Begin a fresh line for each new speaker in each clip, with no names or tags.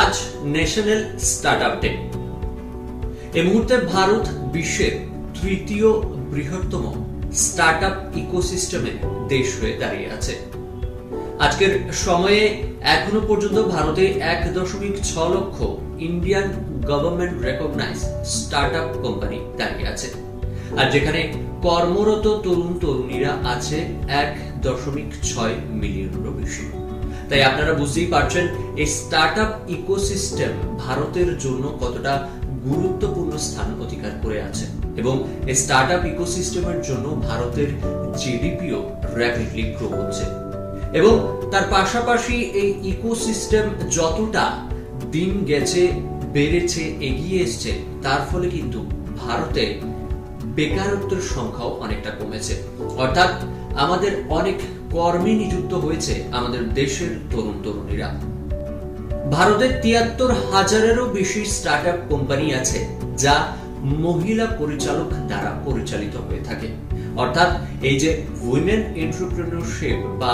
আজ national startup day. এই মুহূর্তে ভারত বিশ্বের তৃতীয় বৃহত্তম স্টার্টআপ ইকোসিস্টেমে দেশ হয়ে দাঁড়িয়ে আছে। আজকের সময়ে এখনও পর্যন্ত ভারতে এক দশমিক ছ lakh Indian government recognise startup company দাঁড়িয়ে আছে। আর যেখানে কর্মরত তরুণ তরুণীরা আছে এক দশমিক ছয় মিলিয়নেরও বেশি। তাই আপনারা বুঝতেই পারছেন, এই স্টার্টআপ ইকোসিস্টেম ভারতের জন্য কতটা গুরুত্বপূর্ণ স্থান অধিকার করে আছে। এবং এই স্টার্টআপ ইকোসিস্টেমের জন্য ভারতের জিডিপিও র্যাপিডলি গ্রো হচ্ছে। এবং তার পাশাপাশি এই ইকোসিস্টেম যতটা দিন গেছে, বেড়েছে, এগিয়ে এসছে, তার ফলে কিন্তু ভারতে বেকারত্বের সংখ্যাও অনেকটা কমেছে। অর্থাৎ আমাদের অনেক কর্মী নিযুক্ত হয়েছে আমাদের দেশের তরুণ তরুণীরা। ভারতের তিয়াত্তর হাজারেরও বেশি স্টার্টআপ কোম্পানি আছে যা মহিলা পরিচালক দ্বারা পরিচালিত হয়ে থাকে। অর্থাৎ এই যে উইমেন এন্টারপ্রেনারশিপ বা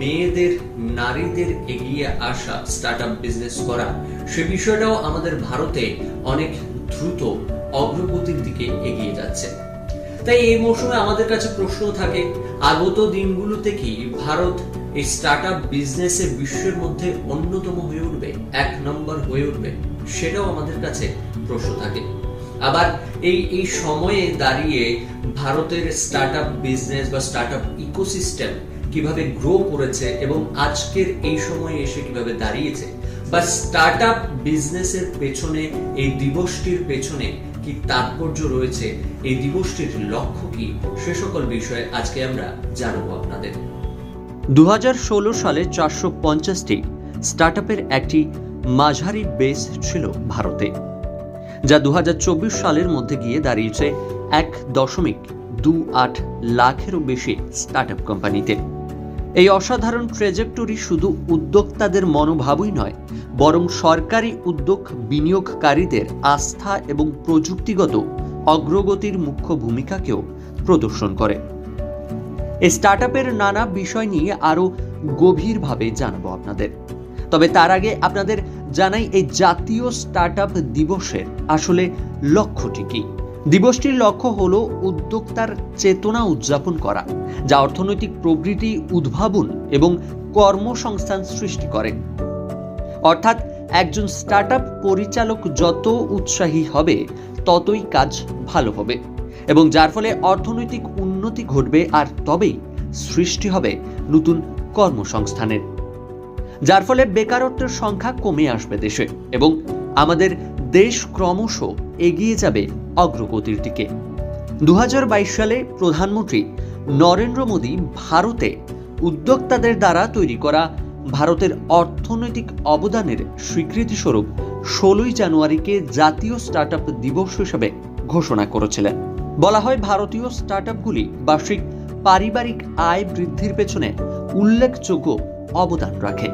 মেয়েদের, নারীদের এগিয়ে আসা স্টার্টআপ বিজনেস করা, সে বিষয়টাও আমাদের ভারতে অনেক দ্রুত অগ্রগতির দিকে এগিয়ে যাচ্ছে। তাই এই মৌসুমে আমাদের কাছে প্রশ্ন থাকে, আগত দিনগুলোতে কি ভারত এই স্টার্ট স্টার্টআপ বিজনেসে বিশ্বের মধ্যে অন্যতম হয়ে উঠবে, এক নম্বর হয়ে উঠবে? সেটাও আমাদের কাছে প্রশ্ন থাকে। আবার এই এই সময়ে দাঁড়িয়ে ভারতের স্টার্টআপ বিজনেস বা স্টার্টআপ ইকোসিস্টেম কীভাবে গ্রো করেছে এবং আজকের এই সময়ে এসে কীভাবে দাঁড়িয়েছে, বা স্টার্টআপ বিজনেসের পেছনে, এই দিবসটির পেছনে কি তাৎপর্য রয়েছে এই দিবসটির লক্ষ্য কি? সে সকল বিষয়ে আজকে আমরা জানাব আপনাদের।
দু সালে চারশো পঞ্চাশটি স্টার্টআপের একটি মাঝারি বেস ছিল ভারতে, যা দু হাজার চব্বিশ সালের মধ্যে গিয়ে দাঁড়িয়েছে এক দশমিক দু আট লাখেরও বেশি স্টার্টআপ কোম্পানিতে। এই অসাধারণ ট্রেজেক্টরি শুধু উদ্যোক্তাদের মনোভাবই নয় বরং সরকারি উদ্যোগ বিনিয়োগকারীদের আস্থা এবং প্রযুক্তিগত অগ্রগতির মুখ্য ভূমিকাকেও প্রদর্শন করে। এই স্টার্টআপের নানা বিষয় নিয়ে আরও গভীরভাবে জানাব আপনাদের। তবে তার আগে আপনাদের জানাই এই জাতীয় স্টার্টআপ দিবসের আসলে লক্ষ্যটি কি? দিবসটির লক্ষ্য হল উদ্যোক্তার চেতনা উদযাপন করা, যা অর্থনৈতিক প্রবৃত্তি উদ্ভাবন এবং কর্মসংস্থান সৃষ্টি করে। অর্থাৎ একজন স্টার্টআপ পরিচালক যত উৎসাহী হবে, ততই কাজ ভালো হবে। এবং যার ফলে অর্থনৈতিক উন্নতি ঘটবে আর তবেই সৃষ্টি হবে নতুন কর্মসংস্থানের। যার ফলে বেকারত্বের সংখ্যা কমে আসবে দেশে এবং আমাদের দেশ ক্রমশ এগিয়ে যাবে অগ্রগতির দিকে। দু হাজার বাইশ সালে প্রধানমন্ত্রী নরেন্দ্র মোদী ভারতে উদ্যোক্তাদের দ্বারা তৈরি করা ভারতের অর্থনৈতিক অবদানের স্বীকৃতিস্বরূপ ষোলোই জানুয়ারিকে জাতীয় স্টার্টআপ দিবস হিসেবে ঘোষণা করেছিলেন। বলা হয় ভারতীয় স্টার্টআপগুলি বার্ষিক পারিবারিক আয় বৃদ্ধির পেছনে উল্লেখযোগ্য অবদান রাখে।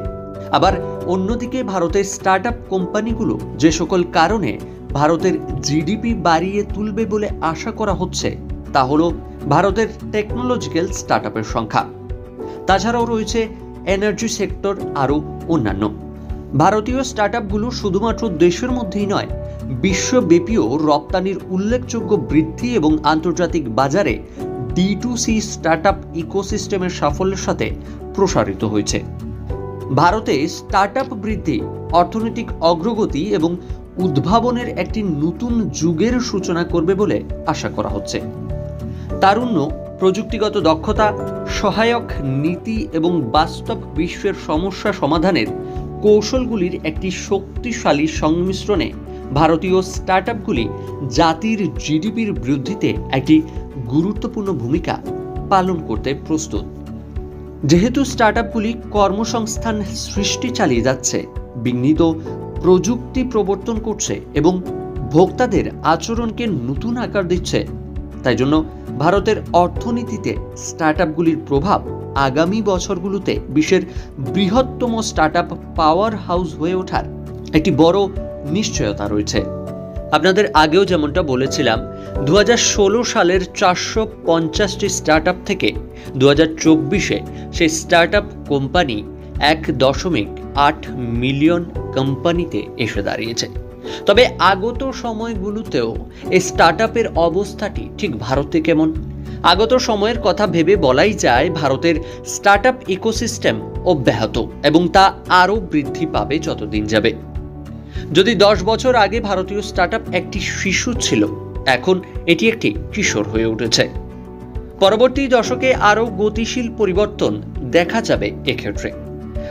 আবার অন্যদিকে ভারতের স্টার্টআপ কোম্পানিগুলো যে সকল কারণে ভারতের জিডিপি বাড়িয়ে তুলবে বলে আশা করা হচ্ছে, তা হল ভারতের টেকনোলজিক্যাল স্টার্টআপের সংখ্যা। তাছাড়াও রয়েছে এনার্জি সেক্টর আরও অন্যান্য। ভারতীয় স্টার্টআপগুলো শুধুমাত্র দেশের মধ্যেই নয়, বিশ্বব্যাপীও রপ্তানির উল্লেখযোগ্য বৃদ্ধি এবং আন্তর্জাতিক বাজারে ডি টু সি স্টার্টআপ ইকোসিস্টেমের সাফল্যের সাথে প্রসারিত হয়েছে। ভারতে স্টার্টআপ বৃদ্ধি, অর্থনৈতিক অগ্রগতি এবং উদ্ভাবনের একটি নতুন যুগের সূচনা করবে বলে আশা করা হচ্ছে। তারুণ্য প্রযুক্তিগত দক্ষতা, সহায়ক নীতি এবং বাস্তব বিশ্বের সমস্যা সমাধানের কৌশলগুলির একটি শক্তিশালী সংমিশ্রণে ভারতীয় স্টার্টআপগুলি জাতির জিডিপির বৃদ্ধিতে একটি গুরুত্বপূর্ণ ভূমিকা পালন করতে প্রস্তুত। যেহেতু স্টার্টআপগুলি কর্মসংস্থান সৃষ্টি চালিয়ে যাচ্ছে, বিঘ্নিত প্রযুক্তি প্রবর্তন করছে এবং ভোক্তাদের আচরণকে নতুন আকার দিচ্ছে, তাই জন্য ভারতের অর্থনীতিতে স্টার্টআপগুলির প্রভাব আগামী বছরগুলোতে বিশ্বের বৃহত্তম স্টার্টআপ পাওয়ার হাউস হয়ে ওঠার একটি বড় নিশ্চয়তা রয়েছে। আপনাদের আগেও যেমনটা বলেছিলাম দু হাজার ষোলো সালের চারশো পঞ্চাশটি স্টার্টআপ থেকে দু হাজার চব্বিশে সেই স্টার্টআপ কোম্পানি এক দশমিক আট মিলিয়ন কোম্পানিতে এসে দাঁড়িয়েছে। তবে আগত সময়গুলোতেও এই স্টার্ট আপের অবস্থাটি ঠিক ভারতে কেমন? আগত সময়ের কথা ভেবে বলাই যায় ভারতের স্টার্ট আপ ইকোসিস্টেম অব্যাহত এবং তা আরও বৃদ্ধি পাবে যতদিন যাবে। যদি দশ বছর আগে ভারতীয় স্টার্ট একটি শিশু ছিল, এখন এটি একটি কিশোর হয়ে উঠেছে। পরবর্তী দশকে আরও গতিশীল পরিবর্তন দেখা যাবে এক্ষেত্রে।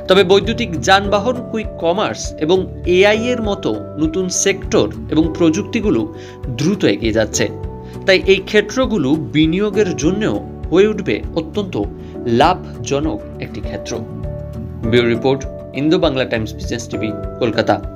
তবে বৈদ্যুতিক যানবাহন কুইক কমার্স এবং এআই এর মতো নতুন সেক্টর এবং প্রযুক্তিগুলো দ্রুত এগিয়ে যাচ্ছে। তাই এই ক্ষেত্রগুলো বিনিয়োগের জন্যও হয়ে উঠবে অত্যন্ত লাভজনক একটি ক্ষেত্র। Bureau report Indo Bangla Times business TV, Kolkata.